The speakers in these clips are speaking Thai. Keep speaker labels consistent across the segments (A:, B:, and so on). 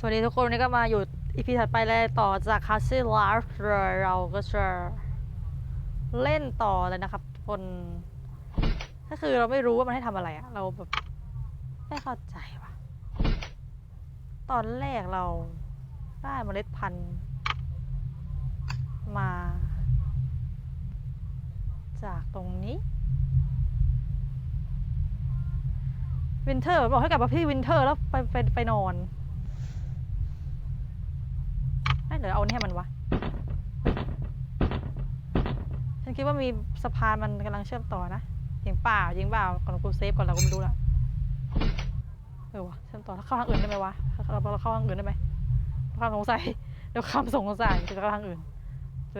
A: สวัสดีทุกคนวันนี้ก็มาอยู่อีพีถัดไปเลยต่อจาก c a s t l e Life เลยเราก็จะเล่นต่อเลยนะครับทุกคนก็คือเราไม่รู้ว่ามันให้ทำอะไรอะเราแบบไม่เข้าใจว่ะ ตอนแรกเราได้เมล็ดพันธุ์มา จากตรงนี้ วินเทอร์บอกให้กลับมาที่วินเทอร์แล้วไปไปไปนอน ไม่เดี๋ยวเอานนี้ให้มันวะ ฉันคิดว่ามีสะพานมันกำลังเชื่อมต่อนะยิงเปล่ายิงเปล่าก่อนกูเซฟก่อนเราก็ไม่รู้ละเออวะเชื่อมต่อแล้วเข้าทางอื่นได้ไหมวะเราเราเข้าทางอื่นได้ไหมความสงสัยเดี๋ยวความสงสัยจะเข้าทางอื่น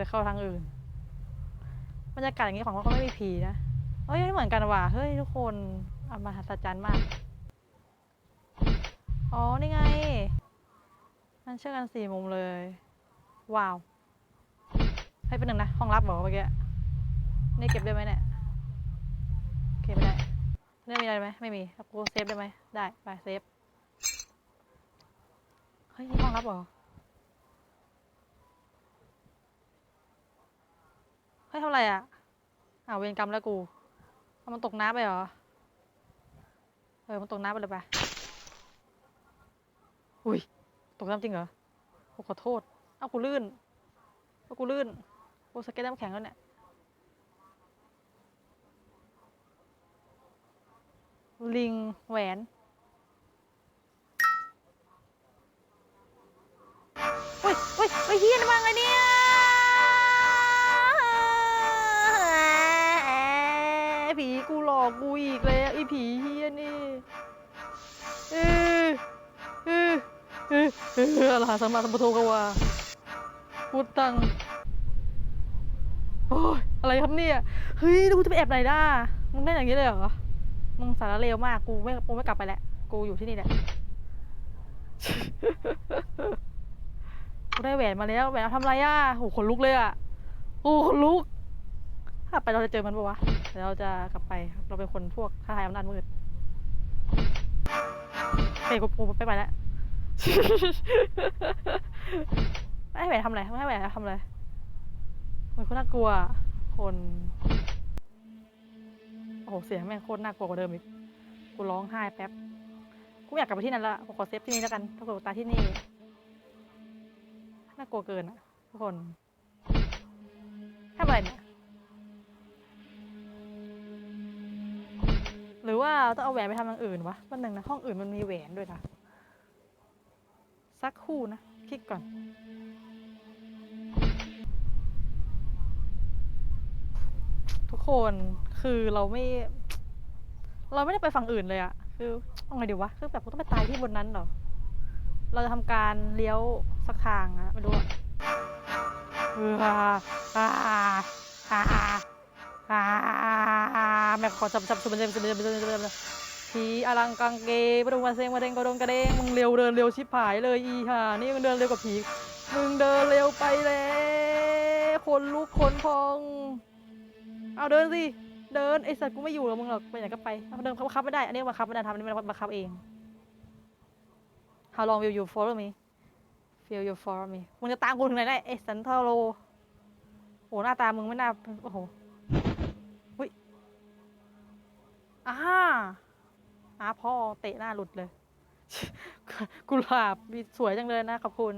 A: จะเข้าทางอื่นบรรยากาศอย่างนี้ของเขาก็ไม่มีผีนะเฮ้ยเหมือนกันว่ะเฮ้ยทุกคนอามาหัศจรรย์มาก อ๋อ นี่ไง มันเชื่อกันสี่มุมเลย ว้าว ให้เป็นหนึ่งนะ ห้องลับบอกเมื่อกี้นี่เก็บได้ไหมเนี่ยเก็บไม่ได้เนี่มีอะไรไหมไม่มีแล้วกูเซฟได้ไหมได้ ไปเซฟ เฮ้ยนี่ห้องลับเหรอเฮ้ยทำไรอะอ้าวเวรกรรมแล้วกูเอามันตกน้ำไปเหรอ เออ มันตกน้ำไปเลยไปอุ้ย ตกน้ำจริงเหรอโอ้ขอโทษ เอ้ากูลื่นเอ้ากูลื่นกูสเก็ตน้ำแข็งแล้วเนี่ย ลิงแหวนเฮ้ยเฮ้ยเฮ้ยเฮียนมาไงเนี่ยผีกูหลอกกูอีกแล้วไอ้ผีเฮียนี่เออเออ ออเอออะไรสัมมาสัมพุทโธกวาพุทธังโอ้ยอะไรครับเนี่ยเฮ้ยแล้วกูจะไปแอบไหนได้มึงได้อย่างนี้เลยเหรอมึงสารเลวมากกูไม่กูไม่กลับไปแล้วกูอยู่ที่นี่แหละกูได้แหวนมาแล้วแหวนเอาทำอะไรอะโหขนลุกเลยอะโอ้ขนลุก ถ้าไปเราจะเจอมันปะวะเดี๋ยวเราจะกลับไปเราเป็นคนพวกท้าทายอำนาจมืดเฮ้ยกูกูไปไปแล้ว ให้แหวนทำอะไรให้แหวนทำอะไรโอ้ยโคตรน่ากลัว คน โอ้โหเสียงแม่งโคตรน่ากลัวกว่าเดิมอีก กูร้องไห้แป๊บ กูไม่อยากกลับไปที่นั่นละกูขอเซฟที่นี่แล้วกันถ้าเกิดกูตายที่นี่ น่ากลัวเกินอะทุกคนทำอะไรเนี่ย หรือว่าต้องเอาแหวนไปทำอย่างอื่นวะวันหนึ่งนะห้องอื่นมันมีแหวนด้วยนะ สักคู่นะคิดก่อน ทุกคนคือเราไม่ เราไม่ได้ไปฝั่งอื่นเลยอะคือเอาไงดีวะ คือแบบกูต้องไปตายที่บนนั้นเหรอ เราจะทำการเลี้ยวสักทางอะไม่รู้อะเอออ่าอ่าอ่าอ่าแม่ขอจับจับชุบจมชุบเจมชุบจมชุบเจม ผีอลังกังเกปรุงมาเซงมาเดงกระดงกระเดงมึงเร็วเดินเร็วชิบหายเลยอีห่านี่มึงเดินเร็วกว่าผีมึงเดินเร็วไปแล้วคนลุกคนพอง เอาเดินสิเดินไอสัตว์กูไม่อยู่กับมึงหรอกไปไหนก็ไปเดินเขาบังคับไม่ได้อันนี้บังคับไม่ได้ทำอันนี้มันบังคับเอง How long will you follow me Will you follow me มึงจะตามกูถึงไหนได้ไอสันทาโลโหหน้าตามึงไม่น่าโอ้โหอุ้ยอ่า อาพ่อเตะหน้าหลุดเลย กุหลาบสวยจังเลยนะขอบคุณ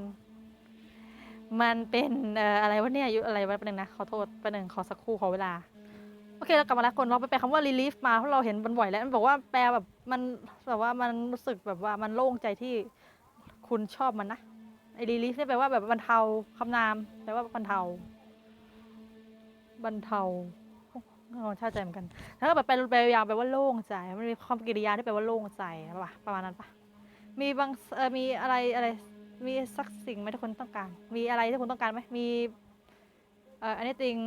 A: มันเป็นอะไรวะเนี่ยอายุอะไรวะประเด็นนะขอโทษประเด็นขอสักครู่ขอเวลาโอเคเรากลับมาแล้วคนเราไปแปลคำว่า relief มาเพราะเราเห็นมันบ่อยแล้วมันบอกว่าแปลแบบมันแบบว่ามันรู้สึกแบบว่ามันโล่งใจที่คุณชอบมันนะไอ้ relief เนี่ยแปลว่าแบบบรรเทาคำนามแปลว่าบรรเทา บรรเทา โอ้งชาใจเหมือนกันถ้าแบบไปไปยาวแปลว่าโล่งใจ มันมีความกริยาที่แปลว่าโล่งใจปะประมาณนั้นปะมีบางเออมีอะไรอะไร มีสักสิ่งไหมที่คุณต้องการ มีอะไรที่คุณต้องการไหมมีเอ่อ anything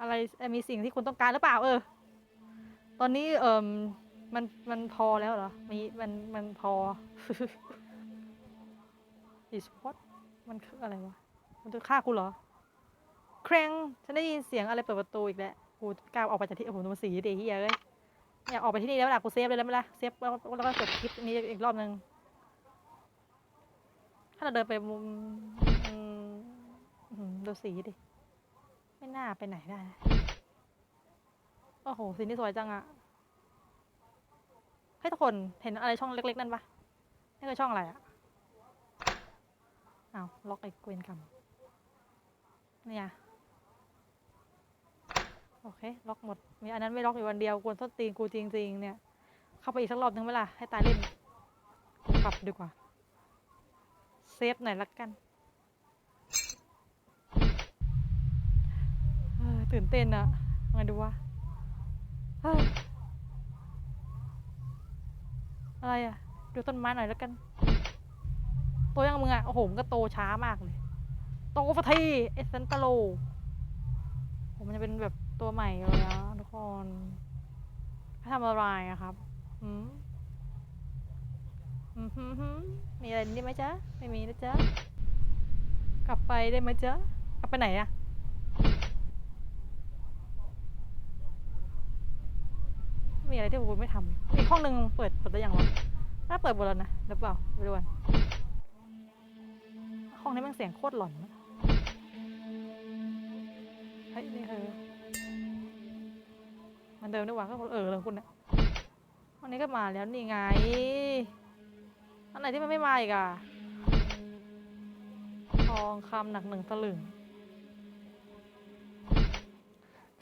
A: อะไรมีสิ่งที่คุณต้องการหรือเปล่า เออ ตอนนี้เอ่มมันมันพอแล้วเหรอ มีมันมันพอ is what มันคืออะไรวะ มันจะฆ่ากูเหรอ เคร่งฉันได้ยินเสียงอะไรเปิดประตูอีกแล้ว กูกล้าออกไปจากที่โอ้โหดูมันสีเดียเฮียเลยอยากออกไปที่นี่แล้วล่ะกูเซฟเลยแล้วไหมล่ะเซฟแล้วแล้วก็กดคลิปนี้อีกรอบนึงถ้าเราเดินไปมุมดูสีดิ ไม่น่าไปไหนได้ โอ้โห สีนี่สวยจังอะให้ทุกคนเห็นอะไรช่องเล็ก ๆ นั่นปะนี่คือช่องอะไรอะอ้าว ล็อกไอ้เกวนกรรมเนี่ย โอเค ล็อกหมด มีอันนั้นไม่ล็อกอยู่วันเดียวกวนส้นตีนกูจริงๆเนี่ย เข้าไปอีกสักรอบนึงไหมล่ะให้ตายเล่นกูกลับดีกว่า เซฟหน่อยละกันเออตื่นเต้นอะไงดูวะอะไรอะดูต้นไม้หน่อยแล้วกัน โตยังมึงอะโอ้โหมันก็โตช้ามากเลย โตฟะทีเอสเซนตาโล ผมมันจะเป็นแบบ ตัวใหม่เลยนะทุกคนทำอะไรอะครับหืมอืมหือมีอะไรนี่ไหมจ๊ะ ไม่มีนะจ๊ะ กลับไปได้ไหมจ๊ะ กลับไปไหนอะมีอะไรที่ผมไม่ทำเลยอีกห้องหนึ่งเปิดเปิดได้ยังวะน่าเปิดหมดแล้วนะหรือเปล่าไปดูกันห้องนี้มันเสียงโคตรหลอนเฮ้ยนี่เธอ มันเดิมดีกว่าก็เออเลยคุณเนี่ยวันนี้ก็มาแล้วนี่ไง อันไหนที่มันไม่มาอีกอะทองคำหนักหนึ่งตะลึง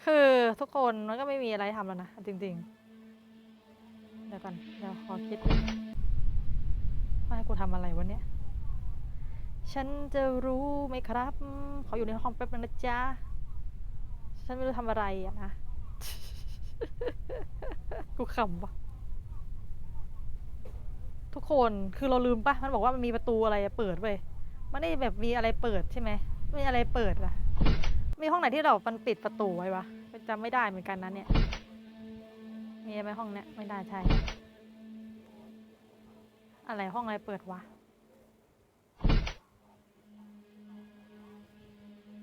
A: คือทุกคนมันก็ไม่มีอะไรทำแล้วนะ จริง ๆ เดี๋ยวก่อนเดี๋ยวขอคิดว่าให้กูทำอะไรวันเนี้ยฉันจะรู้ไหมครับ ขออยู่ในห้องแป๊บนึงนะจ๊ะ ฉันไม่รู้ทำอะไรอะนะ กูขำปะทุกคนคือเราลืมปะมันบอกว่ามันมีประตูอะไรเปิดเว้ยมันได้แบบมีอะไรเปิดใช่ไหมมีอะไรเปิดอะมีห้องไหนที่เรามันปิดประตูไว้วะจำไม่ได้เหมือนกันนะเนี่ย มีไหมห้องเนี้ยไม่ได้ใช่ อะไรห้องอะไรเปิดวะ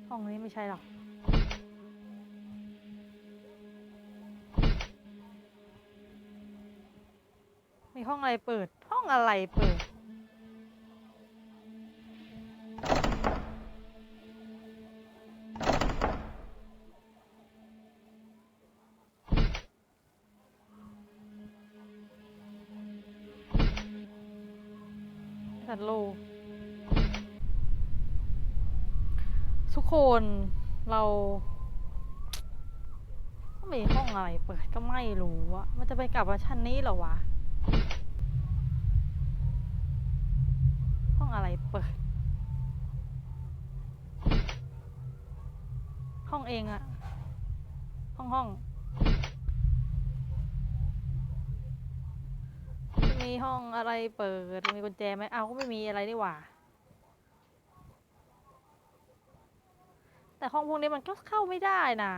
A: ห้องนี้ไม่ใช่หรอก มีห้องอะไรเปิด ห้องอะไรเปิด สันโล ทุกคนเรามีห้องอะไรเปิดก็ไม่รู้อะมันจะไปกลับมาชั้นนี้เหรอวะ ห้องอะไร เปิด ห้องเองอะห้องห้องมีห้องอะไรเปิด มีกุญแจไหมเอาก็ไม่มีอะไรนี่หว่า แต่ห้องพวกนี้มันก็เข้าไม่ได้นะ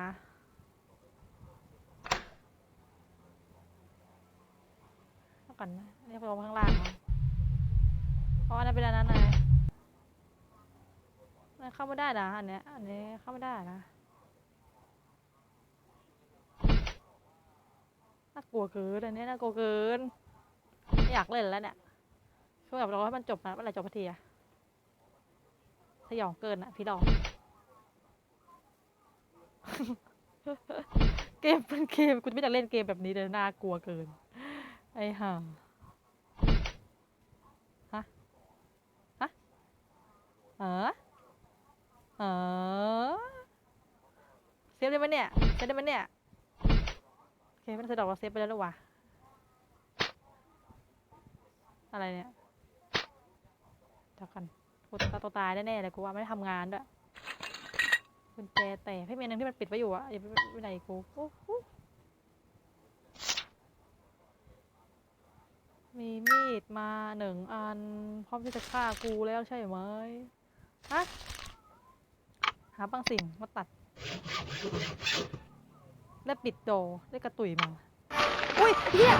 A: เอาก่อนนะเรียกลงข้างล่างเอาเพราะ อันนั้นเป็นอันนั้นนะอันนั้นเข้าไม่ได้นะอันเนี้ยอันนี้เข้าไม่ได้นะน่ากลัวเกินอันนี้น่ากลัวเกินไม่อยากเล่นแล้วเนี่ยคือแบบเราให้มันจบนะเมื่อไหร่จบพัทีอะสยองเกินอะพี่ดองเกมเป็นเกมกูจะไม่อยากเล่นเกมแบบนี้เลยน่ากลัวเกิน ไอ้ห่าฮะ ฮะ เออเออเซฟได้ไหมเนี่ยเซฟได้ไหมเนี่ยโอเคไม่ต้องเซฟดอกเราเซฟไปแล้วหรอวะอะไรเนี่ยเดี๋ยวกันกูตาตัวตายแน่ๆเลยกูว่าไม่ทำงานด้วยกุญแจแต่ให้เมียนึงที่มันปิดไว้อยู่อะอย่าไปไปไหนกูโอ้โหมีมีดมาหนึ่งอันพร้อมที่จะฆ่ากูแล้วใช่ไหม ฮะ หาบางสิ่งมาตัด และปิดโดได้กระตุยมา อุ้ยเฮีย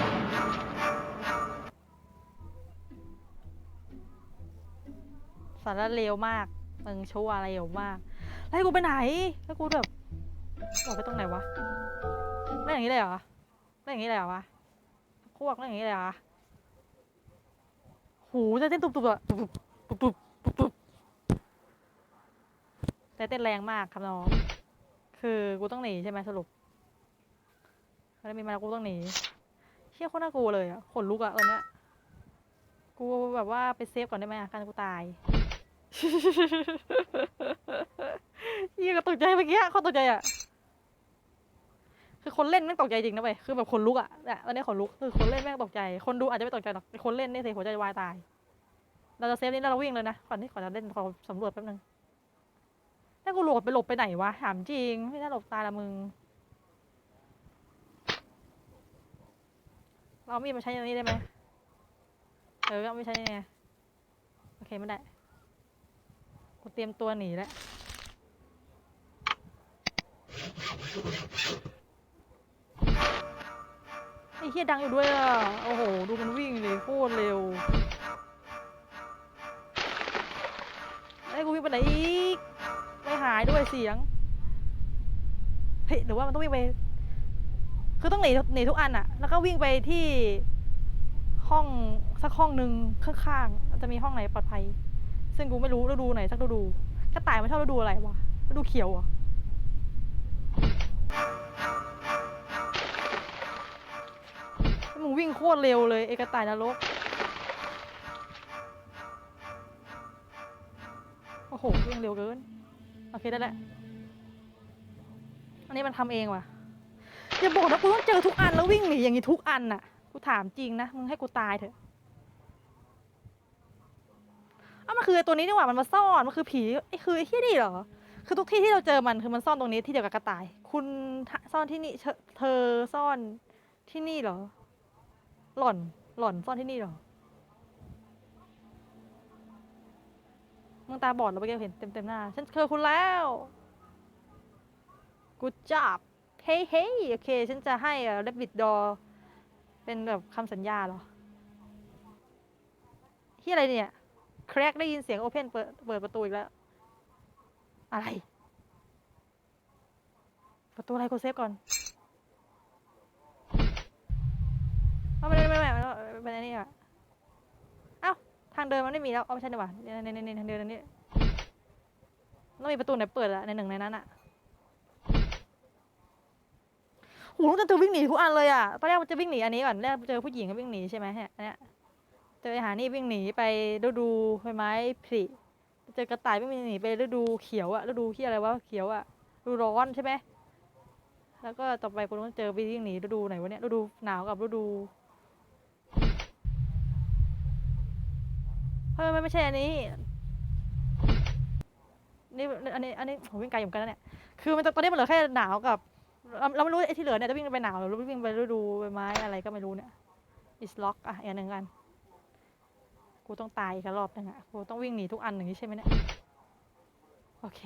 A: สารเลวมาก มึงชั่วอะไรเลวมากแล้วให้กูไปไหนให้วกูแบบบอกไปตรงไหนวะเล่นอย่างนี้เลยเหรอเล่นอย่างนี้เลยเหรอวะพวกเล่นอย่างนี้เลยเหรอหูจะเต้นตุบๆอะตุบๆตุบปุ๊บปุ๊บ แต่เต้นแรงมากครับน้อง คือกูต้องหนีใช่ไหมสรุปแล้วมีมาแล้วกูต้องหนีเชี่ยโคตรน่ากลัวเลยอะขนลุกอะตอนเนี้ยกูแบบว่าไปเซฟก่อนได้ไหมอะการกูตายเฮียก็ตกใจเมื่อกี้เขาตกใจอะคือคนเล่นแม่งตกใจจริงนะเว้ยคือแบบคนลุกอะเนี่ยตอนนี้ขนลุกคือคนเล่นแม่งตกใจ คนดูอาจจะไม่ตกใจหรอกแต่คนเล่นนี่เสียหัวใจวายตาย เราจะเซฟนี่แล้วเราวิ่งเลยนะก่อนที่ก่อนจะเล่นขอสำรวจแป๊บนึง ถ้ากูหลบไปหลบไปไหนวะ ถามจริง ไม่น่าหลบตายละมึง เราเอามีดมาใช้ตรงนี้ได้ไหมเออเอาไม่ใช่ไงโอเคไม่ได้ กูเตรียมตัวหนีแล้ว ไอ้เฮียดังอยู่ด้วยอะ โอ้โห ดูมันวิ่งเลยโคตรเร็วไอ้กูวิ่งไปไหนอีกายด้วยเสียง เฮ้ยหรือว่ามันต้องวิ่งไป คือต้องหนีหนีทุกอันอะแล้วก็วิ่งไปที่ห้องสักห้องหนึ่งข้างๆจะมีห้องไหนปลอดภัย ซึ่งกูไม่รู้ฤดูไหนสักฤดูกระต่ายมันชอบฤดูอะไรวะฤดูเขียวเหมึงวิ่งโคตรเร็วเลยเอกต่ายนรก โอ้โหวิ่งเร็วเกิน โอเคได้แล้วอันนี้มันทำเองว่ะอย่าบอกนะกูต้องเจอทุกอันแล้ววิ่งหนีอย่างนี้ทุกอันน่ะกูถามจริงนะมึงให้กูตายเถอะอ้าวมันคือตัวนี้นี่หว่ามันมาซ่อนมันคือผีไอ้คือไอ้ที่นี่เหรอคือทุกที่ที่เราเจอมันคือมันซ่อนตรงนี้ที่เดียวกับกระต่าย คุณซ่อนที่นี่เธอซ่อนที่นี่เหรอ หล่อนหล่อนซ่อนที่นี่เหรอ มึงตาบอดแล้วเมื่อกี้เห็นเต็มเต็มๆหน้า ฉันเจอคุณแล้ว กูจับเฮ้ยเฮ้ยโอเค ฉันจะให้เรบบิดดอ เป็นแบบคำสัญญาเหรอที่อะไรเนี่ย แครกได้ยินเสียงโอเพนเปิดเปิดประตูอีกแล้ว อะไร ประตูอะไรกูเซฟก่อนเอาไม่ได้ไม่ไม่ไม่ไม่เป็นอันนี้อะเอ้าทางเดินมันไม่มีแล้วเอาไม่ใช่ดีกว่าในในในทางเดินนนี้ต้องมีประตูไหนเปิดอะในหนึ่งในนั้นอะโหลูกจะวิ่งหนีทุกอันเลยอะตอนแรกมันจะวิ่งหนีอันนี้ก่อนแรกเจอผู้หญิงก็วิ่งหนีใช่ไหมฮะอันเนี้ยเจอไอ้หานี่วิ่งหนีไปฤดูใบไม้ผลิเจอกระต่ายวิ่งหนีไปฤดูเขียวอะฤดูที่อะไรวะเขียวอะฤดูร้อนใช่ไหมแล้วก็ต่อไปกูต้องเจอวิ่งหนีฤดูไหนวะเนี่ยฤดูหนาวกับฤดู เฮ้ยไม่ไม่ใช่อันนี้ นี่อันนี้อันนี้ผมวิ่งไกลอยู่เหมือนกันนะเนี่ย คือมันตอนนี้มันเหลือแค่หนาวกับเราเราไม่รู้ไอ้ที่เหลือเนี่ยจะวิ่งไปหนาวหรือวิ่งไปฤดูใบไม้อะไรก็ไม่รู้เนี่ย is lock อะอีกอันหนึ่งกัน กูต้องตายอีกรอบหนึงอะ กูต้องวิ่งหนีทุกอันอย่างนี้ใช่ไหมเนี่ย โอเค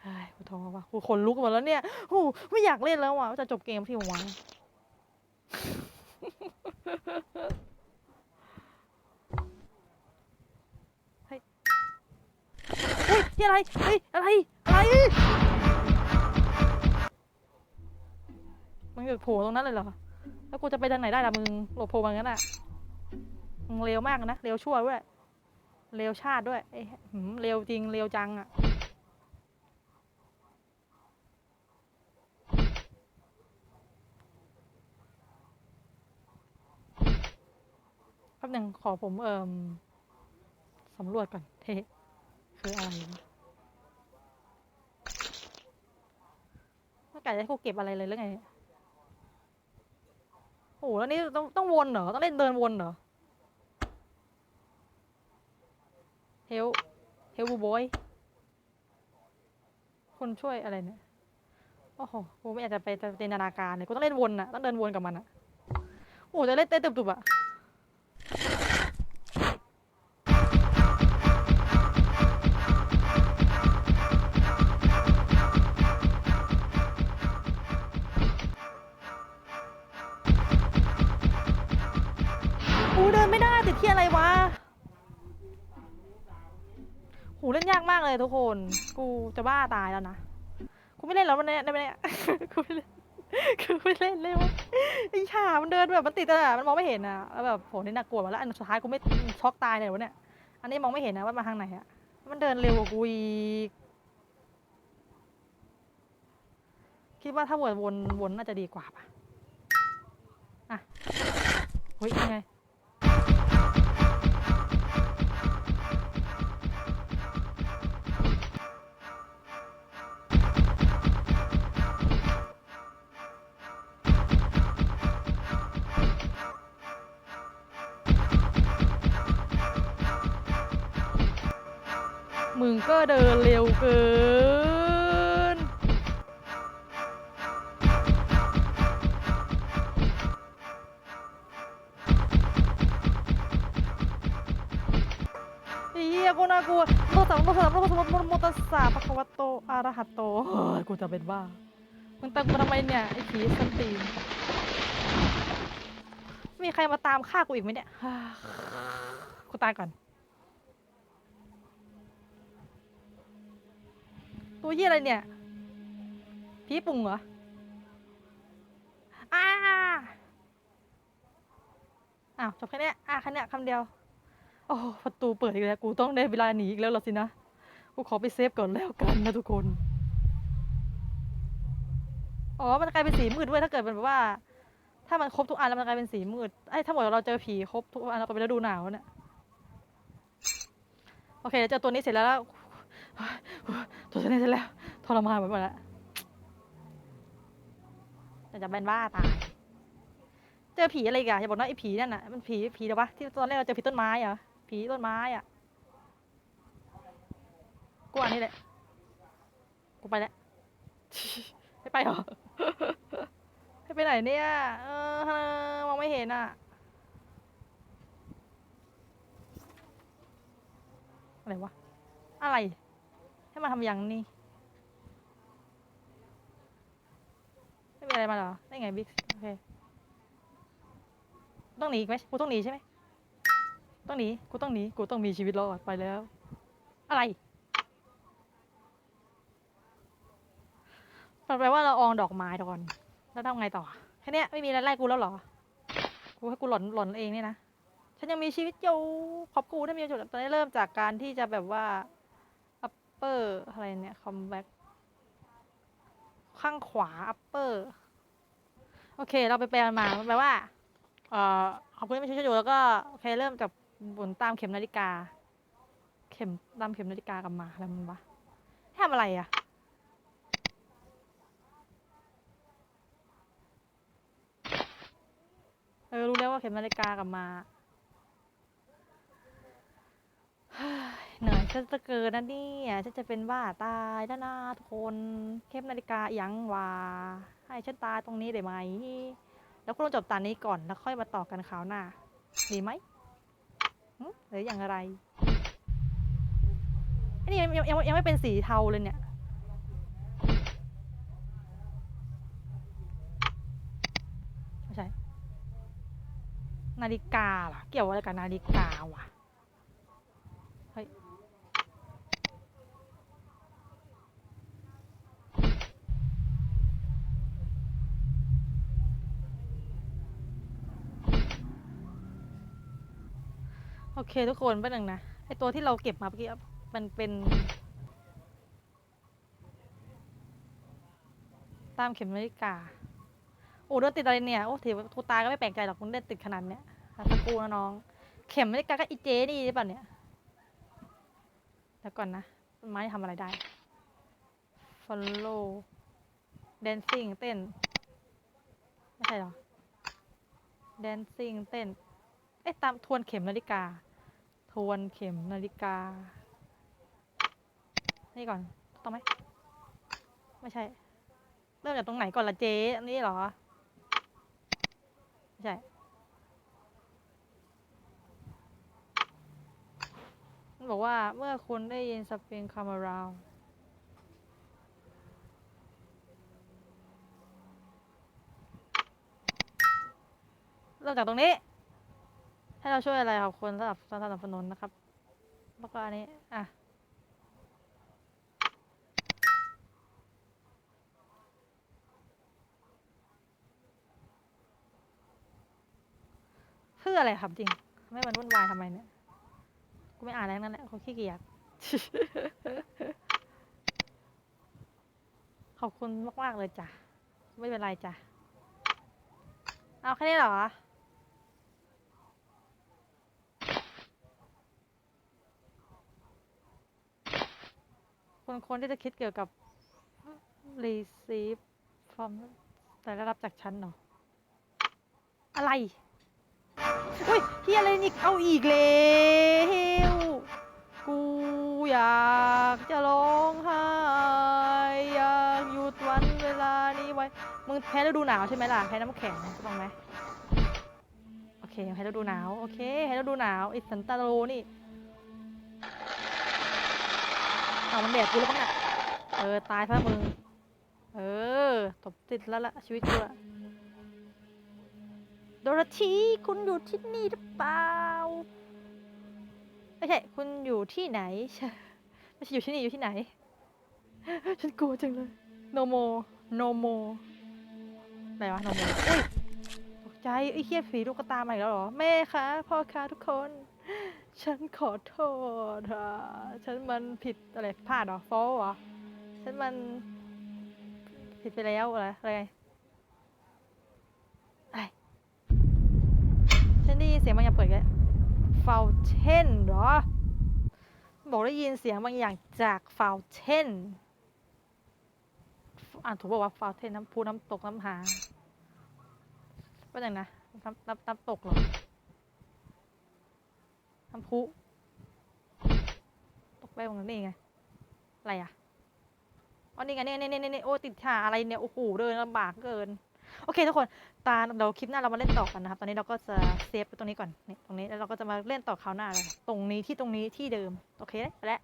A: เฮ้ยกูท้อว่ะกูขนลุกหมดแล้วเนี่ยโอ้ไม่อยากเล่นแล้วอะว่าจะจบเกมที่หวังเฮ้ยเฮ้ย ที่อะไรเฮ้ยอะไรอะไรมึงหยุดโผล่ตรงนั้นเลยเหรอแล้วกูจะไปทางไหนได้ล่ะมึงหลบโผล่มางั้นอะมึงเร็วมากนะเร็วชั่วด้วยเร็วชาติด้วยไอ้หืมเร็วจริงเร็วจังอะแป๊บหนึ่งขอผมเอ่มสำรวจก่อนเทคืออะไร วะไม่ไก่จะให้กูเก็บอะไรเลยหรือไงโอ้โหแล้วนี่ต้องต้องวนเหรอ ต้องเล่นเดินวนเหรอ เฮล เฮลบูบอย คนช่วยอะไรเนี่ย โอ้โห กูไม่อยากจะไปจินตนาการเลย กูต้องเล่นวนอะต้องเดินวนกับมันอะโอ้โหจะเล่นเต้นตุบๆอะ เลยทุกคน กูจะบ้าตายแล้วนะ กูไม่เล่นแล้ววันเนี้ได้ไหมเนี่ยกูไม่เล่นกูไม่เล่นเลยวะไอ้ห่ามันเดินแบบมันติดอะมันมองไม่เห็นอะแล้วแบบโหนี่น่ากลัวมาแล้วอันสุดท้ายกูไม่ช็อกตายเลยวะเนี่ย อันนี้มองไม่เห็นนะว่ามาทางไหนอะมันเดินเร็วกว่ากูอีกคิดว่าถ้าวนวนวนน่าจะดีกว่าป่ะ อะ เฮ้ยยังไง เดินเร็วเกิน ไอ้เหี้ยกูน่ากลัวโมตัสโมตัสโมตัสโมตัสโมตัสสะปะคะวะโตอะระหะโตเฮ้ยกูจะเป็นบ้า มึงตามกูทำไมเนี่ย ไอ้ผีสันตีนมีใครมาตามฆ่ากูอีกไหมเนี่ย กูตายก่อน ตัวเหี้ยอะไรเนี่ยผีปุ่งเหรออ้าอ้าวจบแค่นี้อะแค่นี้คำเดียว โอ้ประตูเปิดอีกแล้วกูต้องได้เวลาหนีอีกแล้วหรอสินะ กูขอไปเซฟก่อนแล้วกันนะทุกคน อ๋อ มันกลายเป็นสีมืดด้วยถ้าเกิดมันแบบว่า ถ้ามันครบทุกอันแล้วมันกลายเป็นสีมืด ไอ้ถ้าหมดเราเจอผีครบทุกอันเราก็ไปแล้วดูหนาวเนี่ยโอเคเดี๋ยวเจอตัวนี้เสร็จแล้ว แล้วตัวนี้เสร็จแล้วทรมานไปหมดแล้วแต่จะเป็นบ้าตายเจอผีอะไรกันอย่าบอกนะไอ้ผีนั่นน่ะมันผีผีเดี๋ยววะที่ตอนแรกเราเจอผีต้นไม้เหรอผีต้นไม้อะกูอันนี้แหละกูไปแล้วไม่ไปเหรอให้ไปไหนเนี่ยเออมองไม่เห็นอะอะไรวะอะไร ให้มาทำอย่างนี้ไม่มีอะไรมาหรอ ได้ไงบิ๊ก โอเค ต้องหนีอีกไหมกูต้องหนีใช่ไหม ต้องหนี กูต้องหนี กูต้องมีชีวิตรอดไปแล้ว อะไรมันแปลว่าเราอองดอกไม้ก่อน แล้วทำไงต่อ แค่นี้ไม่มีอะไรไล่กูแล้วหรอ กูให้กูหล่นหล่นเองเนี่ยนะ ฉันยังมีชีวิตอยู่ ขอบกูได้มีประโยชน์ตอนนี้เริ่มจากการที่จะแบบว่า upper อะไรเนี่ย comeback ข้างขวา upper โอเค เราไปแปลมาแปลว่าเอ่อขอบคุณที่มาช่วยอยู่แล้วก็โอเคเริ่มจากหมุนตามเข็มนาฬิกา เข็มตามเข็มนาฬิกากลับมาอะไรมันวะทำอะไรอะเออรู้แล้วว่าเข็มนาฬิกากลับมา เฮ้ยเหนื่อย ฉันจะเกินนะเนี่ยฉันจะเป็นบ้าตายแล้วนะทุกคนเข็มนาฬิกาอีหยังวะให้ฉันตายตรงนี้ได้ไหม แล้วก็ลงจบตอนนี้ก่อนแล้วค่อยมาต่อกันคราวหน้าดีไหมหรืออย่างไรอันนี้ยังยังยังไม่เป็นสีเทาเลยเนี่ยไม่ใช่นาฬิกาล่ะเกี่ยวอะไรกับนาฬิกาวะ โอเคทุกคนแป๊บนึงนะไอตัวที่เราเก็บมาเมื่อกี้มันเป็น ตามเข็มนาฬิกาโอ้โดนติดอะไรเนี่ย โอ้ถือว่ากูตายก็ไม่แปลกใจหรอกมึงได้ติดขนาดเนี้ยตะกูนะน้อง เข็มนาฬิกาก็อีเจนี่หรือเปล่าเนี่ยแล้วก่อนนะไม้ทำอะไรได้ follow dancing เต้น ไม่ใช่หรอ dancing เต้น เอ๊ะตามทวนเข็มนาฬิกา วนเข็มนาฬิกา นี่ก่อนต้องไหม ไม่ใช่ เริ่มจากตรงไหนก่อนละเจ๊อันนี้เหรอ ไม่ใช่ มันบอกว่าเมื่อคุณได้ยินสปริงคามาราวเริ่มจากตรงนี้ ให้เราช่วยอะไรครับคนสำหรับสนับสนุนนะครับแล้วก็อันนี้ อะ เพื่ออะไรครับจริง ไม่มันวุ่นวายทำไมเนี่ย กูไม่อ่านแล้วนั่นแหละเขาขี้เกียจขอบคุณมาก ๆ เลยจ้ะ ไม่เป็นไรจ้ะ เอาแค่นี้เหรอ คนคนที่จะคิดเกี่ยวกับ receive from แต่ได้รับจากฉันเหรออะไรอุ้ยเฮียอะไรนี่เอาอีกแล้วกูอยากจะร้องไห้อยากหยุดวันเวลานี้ไว้ มึงแพ้ฤดูหนาวใช่ไหมล่ะ แพ้น้ำแข็งถูกต้องไหมโอเค แพ้ฤดูหนาว โอเค แพ้ฤดูหนาวไอ้สันตาโลนี่ เอามันแดกกูแล้วปะเนี่ยเออ ตายซะมึง เออตบติดแล้วละชีวิตกูละโดโรธีคุณอยู่ที่นี่หรือเปล่าไม่ใช่คุณอยู่ที่ไหนไม่ใช่อยู่ที่นี่อยู่ที่ไหน ฉันกลัวจังเลย no more no more อะไรวะ no more อุ้ยตกใจไอ้เหี้ยฝีลูกกระตามาอีกแล้วเหรอ แม่คะพ่อคะทุกคน ฉันขอโทษอะฉันมันผิดอะไรพลาดเหรอฟอลเหรอ ฉันมันผิดไปแล้วอะไรอะไรอะไรฉันได้ยินเสียงบางอย่างเปิดกันฟาวเทนเหรอ บอกได้ยินเสียงบางอย่างจากฟาวเทนอ่านถูกบอกว่าฟาวเทนน้ำพุน้ำตกน้ำหาเป็นยังนะน้ำน้ำน้ำตกเหรอ น้ำพุ ตกไปตรงนั้นนี่ไง อะไรอะอ๋อนี่ไงเนี่ยเนี่ยเนี่ยโอ้ติดขาอะไรเนี่ย โอ้โห เดินลำบากเกิน โอเคทุกคน ตาเราคลิปหน้าเรามาเล่นต่อกันนะครับ ตอนนี้เราก็จะเซฟไปตรงนี้ก่อนนี่ตรงนี้ แล้วเราก็จะมาเล่นต่อคราวหน้าเลย ตรงนี้ที่ตรงนี้ที่เดิม โอเคไปแล้ว